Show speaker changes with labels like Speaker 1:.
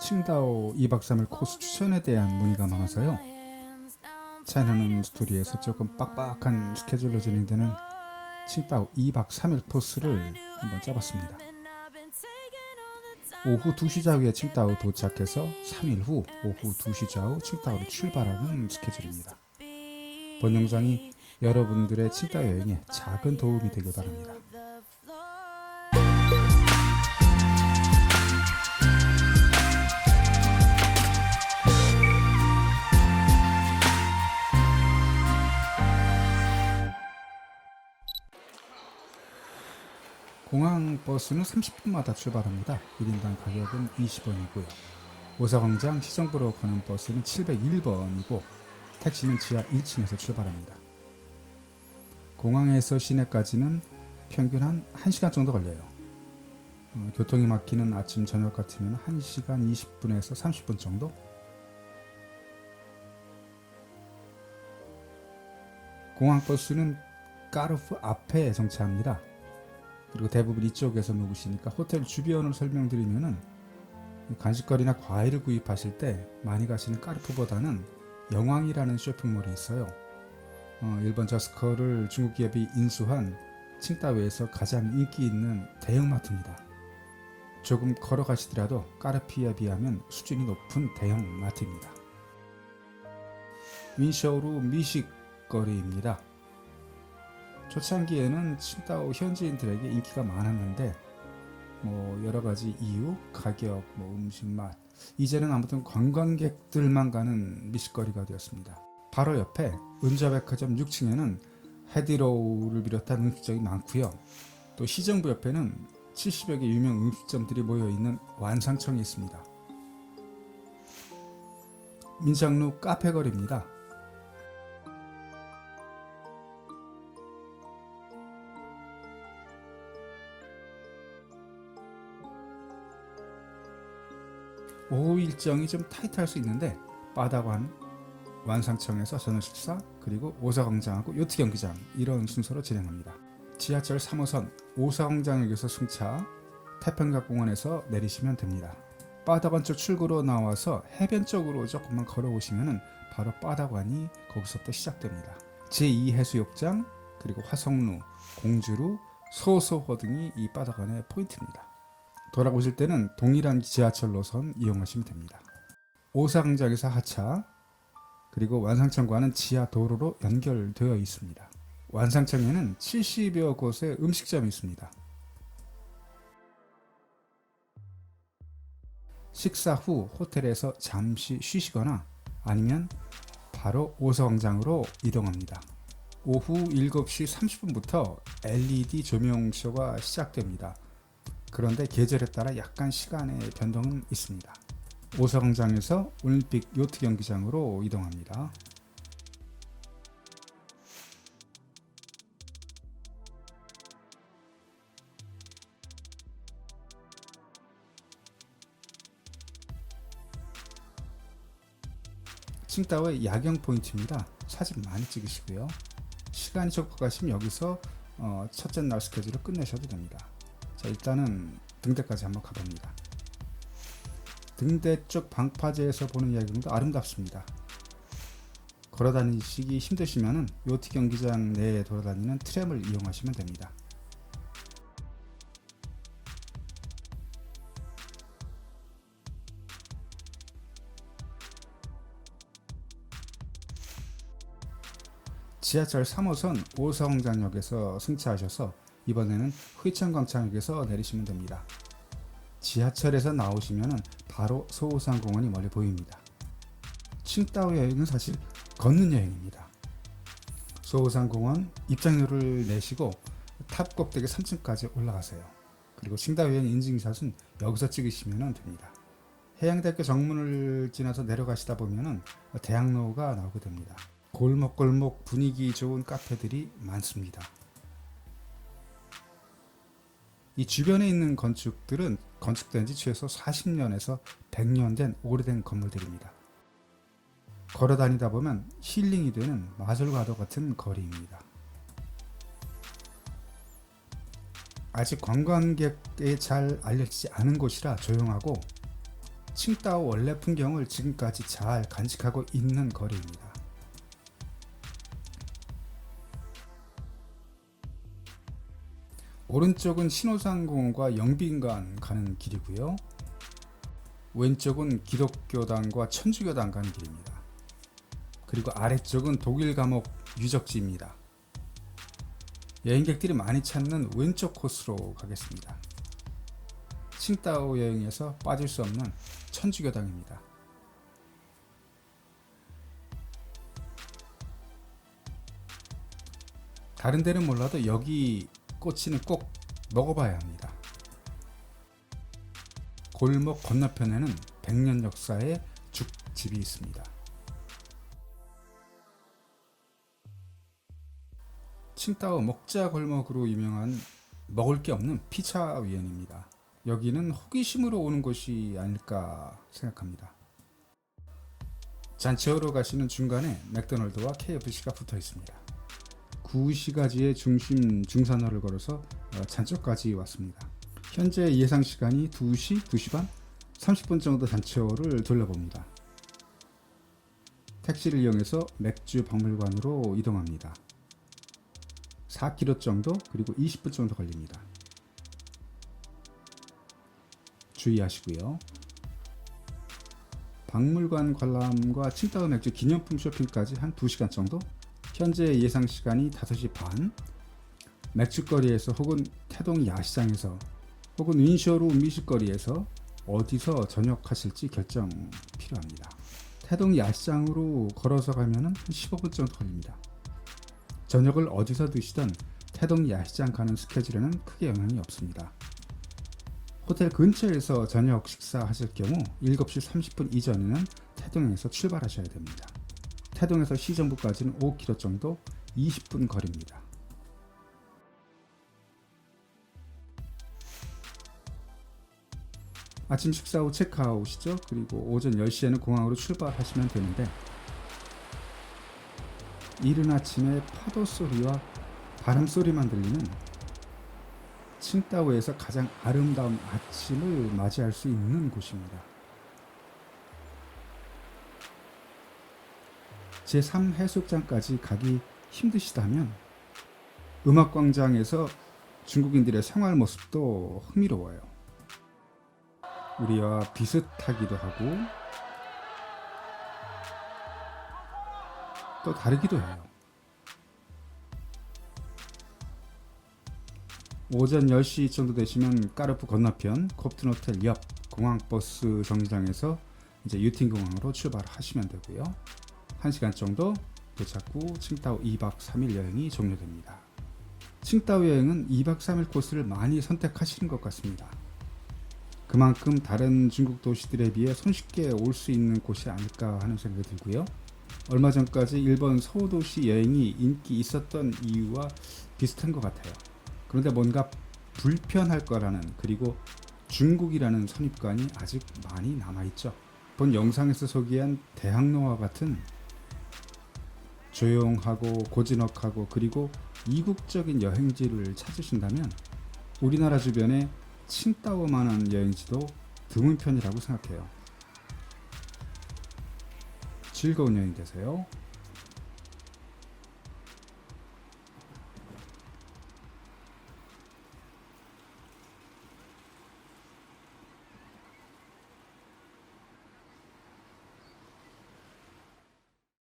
Speaker 1: 칭다오 2박 3일 코스 추천에 대한 문의가 많아서요. 차이나는 스토리에서 조금 빡빡한 스케줄로 진행되는 칭다오 2박 3일 코스를 한번 짜봤습니다. 오후 2시 좌우에 칭다오 도착해서 3일 후 오후 2시 좌우 칭다오를 출발하는 스케줄입니다. 본 영상이 여러분들의 칭다오 여행에 작은 도움이 되길 바랍니다. 공항 버스는 30분마다 출발합니다. 1인당 가격은 20원이고요. 오사광장 시정부로 가는 버스는 701번이고 택시는 지하 1층에서 출발합니다. 공항에서 시내까지는 평균 한 1시간 정도 걸려요. 어, 교통이 막히는 아침 저녁 같으면 1시간 20분에서 30분 정도? 공항 버스는 까르프 앞에 정차합니다. 그리고 대부분 이쪽에서 묵으시니까 호텔 주변을 설명드리면은 간식거리나 과일을 구입하실 때 많이 가시는 까르푸보다는 영왕이라는 쇼핑몰이 있어요. 어, 일본 저스커를 중국 기업이 인수한 칭다오에서 가장 인기 있는 대형마트입니다. 조금 걸어가시더라도 까르피에 비하면 수준이 높은 대형마트입니다. 민쇼루 미식거리입니다. 초창기에는 칭다오 현지인들에게 인기가 많았는데 뭐 여러 가지 이유, 가격, 뭐 음식 맛 이제는 아무튼 관광객들만 가는 미식거리가 되었습니다. 바로 옆에 은자백화점 6층에는 헤디로우를 비롯한 음식점이 많고요. 또 시정부 옆에는 70여 개 유명 음식점들이 모여 있는 완상청이 있습니다. 민상루 카페 거리입니다. 오후 일정이 좀 타이트할 수 있는데 바다관, 완상청에서 저녁 식사, 그리고 오사광장하고 요트 경기장 이런 순서로 진행합니다. 지하철 3호선 오사광장역에서 승차, 태평각공원에서 내리시면 됩니다. 바다관 쪽 출구로 나와서 해변 쪽으로 조금만 걸어오시면 바로 바다관이 거기서부터 시작됩니다. 제2해수욕장, 그리고 화성루, 공주루, 소소호 등이 이 바다관의 포인트입니다. 돌아오실 때는 동일한 지하철 노선 이용하시면 됩니다. 오사광장에서 하차, 그리고 완상청과는 지하 도로로 연결되어 있습니다. 완상청에는 70여 곳의 음식점이 있습니다. 식사 후 호텔에서 잠시 쉬시거나 아니면 바로 오사광장으로 이동합니다. 오후 7시 30분부터 LED 조명쇼가 시작됩니다. 그런데 계절에 따라 약간 시간의 변동은 있습니다. 오사광장에서 올림픽 요트 경기장으로 이동합니다. 칭따오의 야경 포인트입니다. 사진 많이 찍으시고요. 시간이 촉박하시면 여기서 어, 첫째 날 스케줄을 끝내셔도 됩니다. 자 일단은 등대까지 한번 가봅니다. 등대 쪽 방파제에서 보는 야경도 아름답습니다. 걸어다니시기 힘드시면 요트 경기장 내에 돌아다니는 트램을 이용하시면 됩니다. 지하철 3호선 오사홍장역에서 승차하셔서 이번에는 회천광창역에서 내리시면 됩니다. 지하철에서 나오시면 바로 소호산공원이 멀리 보입니다. 칭따오 여행은 사실 걷는 여행입니다. 소호산공원 입장료를 내시고 탑 꼭대기 3층까지 올라가세요. 그리고 칭따오 여행 인증샷은 여기서 찍으시면 됩니다. 해양대학교 정문을 지나서 내려가시다 보면 대학로가 나오게 됩니다. 골목골목 분위기 좋은 카페들이 많습니다. 이 주변에 있는 건축들은 건축된 지 최소 40년에서 100년 된 오래된 건물들입니다. 걸어 다니다 보면 힐링이 되는 마술과도 같은 거리입니다. 아직 관광객에 잘 알려지지 않은 곳이라 조용하고 칭다오 원래 풍경을 지금까지 잘 간직하고 있는 거리입니다. 오른쪽은 신호상공원과 영빈관 가는 길이고요. 왼쪽은 기독교당과 천주교당 가는 길입니다. 그리고 아래쪽은 독일 감옥 유적지입니다. 여행객들이 많이 찾는 왼쪽 코스로 가겠습니다. 칭다오 여행에서 빠질 수 없는 천주교당입니다. 다른 데는 몰라도 여기 꼬치는 꼭 먹어봐야 합니다. 골목 건너편에는 100년 역사의 죽집이 있습니다. 칭다오 먹자 골목으로 유명한 먹을 게 없는 피차 위원입니다. 여기는 호기심으로 오는 곳이 아닐까 생각합니다. 잔치하러 가시는 중간에 맥도날드와 KFC가 붙어 있습니다. 9시까지의 중심 중산호를 걸어서 어, 잔쪽까지 왔습니다. 현재 예상 시간이 2시, 2시 반, 30분 정도 잔치호를 둘러봅니다. 택시를 이용해서 맥주 박물관으로 이동합니다. 4km 정도 그리고 20분 정도 걸립니다. 주의하시고요. 박물관 관람과 칭다오 맥주 기념품 쇼핑까지 한 2시간 정도 현재 예상 시간이 5시 반 맥주거리에서 혹은 태동 야시장에서 혹은 윈쇼루 미식거리에서 어디서 저녁하실지 결정 필요합니다. 태동 야시장으로 걸어서 가면 15분 정도 걸립니다. 저녁을 어디서 드시든 태동 야시장 가는 스케줄에는 크게 영향이 없습니다. 호텔 근처에서 저녁 식사하실 경우 7시 30분 이전에는 태동에서 출발하셔야 됩니다. 태동에서 시정부까지는 5km 정도 20분 거리입니다. 아침 식사 후 체크아웃이죠. 그리고 오전 10시에는 공항으로 출발하시면 되는데 이른 아침에 파도 소리와 바람 소리만 들리는 칭다오에서 가장 아름다운 아침을 맞이할 수 있는 곳입니다. 제3 해수욕장까지 가기 힘드시다면 음악광장에서 중국인들의 생활 모습도 흥미로워요. 우리와 비슷하기도 하고 또 다르기도 해요. 오전 10시 정도 되시면 까르푸 건너편 콥튼 호텔 옆 공항버스 정류장에서 이제 유팅 공항으로 출발하시면 되고요. 1시간 정도 후 칭다오 2박 3일 여행이 종료됩니다. 칭다오 여행은 2박 3일 코스를 많이 선택하시는 것 같습니다. 그만큼 다른 중국 도시들에 비해 손쉽게 올 수 있는 곳이 아닐까 하는 생각이 들고요. 얼마 전까지 일본 소도시 여행이 인기 있었던 이유와 비슷한 것 같아요. 그런데 뭔가 불편할 거라는 그리고 중국이라는 선입관이 아직 많이 남아있죠. 본 영상에서 소개한 대학로와 같은 조용하고 고즈넉하고 그리고 이국적인 여행지를 찾으신다면 우리나라 주변에 칭다오만한 여행지도 드문 편이라고 생각해요. 즐거운 여행 되세요.